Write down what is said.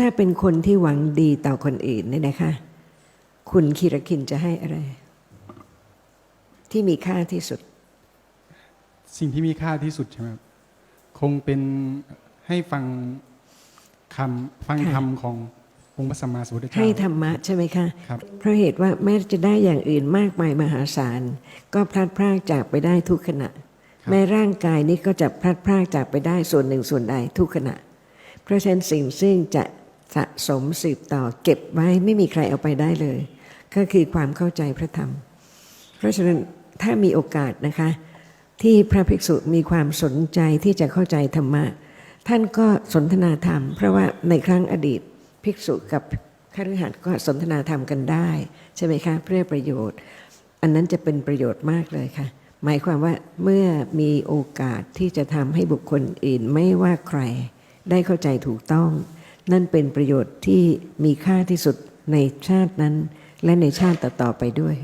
ถ้าเป็นคนที่หวังดีต่อคนอื่นเนี่ยนะคะ คุณคิรคินจะให้อะไร ที่มีค่าที่สุด สิ่งที่มีค่าที่สุดใช่ไหมครับคงเป็นให้ฟังคำฟังค่ะธรรมขององค์พระสัมมาสัมพุทธเจ้าให้ธรรมะใช่ไหมคะครับเพราะเหตุว่าแม้จะได้อย่างอื่นมากมายมหาศาล ก็พลัดพรากจากไปได้ทุกขณะ แม้ร่างกายนี้ก็จะพลัดพรากจากไปได้ส่วนหนึ่งส่วนใดทุกขณะ เพราะฉะนั้นสิ่งซึ่งจะ สะสมสืบต่อเก็บไว้ไม่มีใครเอาไปได้เลย ก็คือความเข้าใจพระธรรม เพราะฉะนั้นถ้ามีโอกาสนะคะ ที่พระภิกษุมีความสนใจที่จะเข้าใจธรรมะ ท่านก็สนทนาธรรม เพราะว่าในครั้งอดีตภิกษุกับคฤหัสถ์ก็สนทนาธรรมกันได้ ใช่ไหมคะเพื่อประโยชน์ อันนั้นจะเป็นประโยชน์มากเลยค่ะ หมายความว่าเมื่อมีโอกาสที่จะทำให้บุคคลอื่นไม่ว่าใคร ได้เข้าใจถูกต้อง นั่นเป็นประโยชน์ที่มีค่าที่สุดในชาตินั้น และในชาติต่อๆไปด้วย